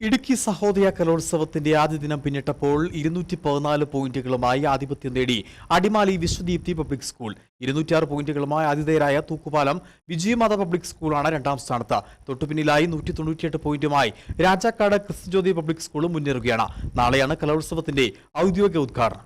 ഇടുക്കി സഹോദയ കലോത്സവത്തിന്റെ ആദ്യ ദിനം പിന്നിട്ടപ്പോൾ ഇരുന്നൂറ്റി പതിനാല് പോയിന്റുകളുമായി ആധിപത്യം നേടി അടിമാലി വിശ്വദീപ്തി പബ്ലിക് സ്കൂൾ. ഇരുന്നൂറ്റിയാറ് പോയിന്റുകളുമായി ആതിഥേയരായ തൂക്കുപാലം വിജയമാത പബ്ലിക് സ്കൂളാണ് രണ്ടാം സ്ഥാനത്ത്. തൊട്ടുപിന്നിലായി നൂറ്റി തൊണ്ണൂറ്റിയെട്ട് പോയിന്റുമായി രാജാക്കാട് ക്രിസ്തുജ്യോതി പബ്ലിക് സ്കൂളും മുന്നേറുകയാണ്. നാളെയാണ് കലോത്സവത്തിന്റെ ഔദ്യോഗിക ഉദ്ഘാടനം.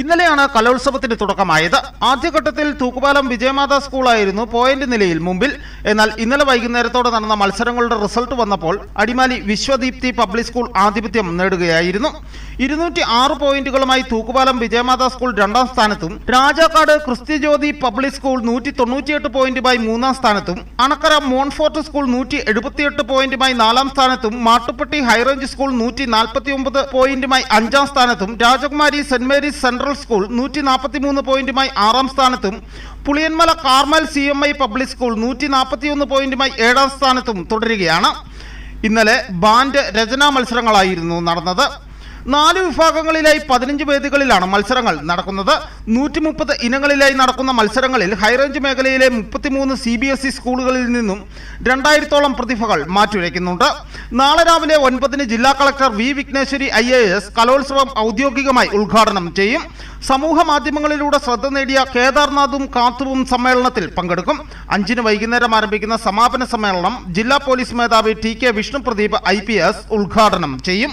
ഇന്നലെയാണ് കലോത്സവത്തിന് തുടക്കമായത്. ആദ്യഘട്ടത്തിൽ തൂക്കുപാലം വിജയമാതാ സ്കൂളായിരുന്നു പോയിന്റ് നിലയിൽ. മുമ്പിൽ എന്നാൽ ഇന്നലെ വൈകുന്നേരത്തോടെ നടന്ന മത്സരങ്ങളുടെ റിസൾട്ട് വന്നപ്പോൾ അടിമാലി വിശ്വദീപ്തി പബ്ലിക് സ്കൂൾ ആധിപത്യം നേടുകയായിരുന്നു. ഇരുന്നൂറ്റി ആറ് പോയിന്റുകളുമായി തൂക്കുപാലം വിജയമാതാ സ്കൂൾ രണ്ടാം സ്ഥാനത്തും രാജാക്കാട് ക്രിസ്ത്യജ്യോതി പബ്ലിക് സ്കൂൾ നൂറ്റി തൊണ്ണൂറ്റിയെട്ട് പോയിന്റുമായി മൂന്നാം സ്ഥാനത്തും അണക്കര മോൺഫോർട്ട് സ്കൂൾ നൂറ്റി എഴുപത്തിയെട്ട് പോയിന്റുമായി നാലാം സ്ഥാനത്തും മാട്ടുപ്പെട്ടി ഹൈറേഞ്ച് സ്കൂൾ നൂറ്റി നാൽപ്പത്തി ഒമ്പത് പോയിന്റുമായി അഞ്ചാം സ്ഥാനത്തും രാജകുമാരി സെന്റ് മേരീസ് സെൻട്രൽ സ്കൂൾ നൂറ്റി നാൽപ്പത്തി മൂന്ന് പോയിന്റുമായി ആറാം സ്ഥാനത്തും Puliyanmala Carmel C M I public school നൂറ്റി നാൽപ്പത്തിയൊന്ന് പോയിന്റുമായി ഏഴാം സ്ഥാനത്തും തുടരുകയാണ്. ഇന്നലെ ബാൻഡ് രചനാ മത്സരങ്ങളായിരുന്നു നടന്നത്. നാല് വിഭാഗങ്ങളിലായി പതിനഞ്ച് വേദികളിലാണ് മത്സരങ്ങൾ നടക്കുന്നത്. നൂറ്റി മുപ്പത് ഇനങ്ങളിലായി നടക്കുന്ന മത്സരങ്ങളിൽ ഹൈറേഞ്ച് മേഖലയിലെ മുപ്പത്തിമൂന്ന് സി ബി എസ് ഇ സ്കൂളുകളിൽ നിന്നും രണ്ടായിരത്തോളം പ്രതിഭകൾ മാറ്റുരയ്ക്കുന്നുണ്ട്. നാളെ രാവിലെ ഒൻപതിന് ജില്ലാ collector V Vigneshwari I A S കലോത്സവം ഔദ്യോഗികമായി ഉദ്ഘാടനം ചെയ്യും. സമൂഹ മാധ്യമങ്ങളിലൂടെ ശ്രദ്ധ നേടിയ കേദാർനാഥും കാത്തുവും സമ്മേളനത്തിൽ പങ്കെടുക്കും. അഞ്ചിന് വൈകുന്നേരം ആരംഭിക്കുന്ന സമാപന സമ്മേളനം ജില്ലാ പോലീസ് മേധാവി T K Vishnupradeep I P S ഉദ്ഘാടനം ചെയ്യും.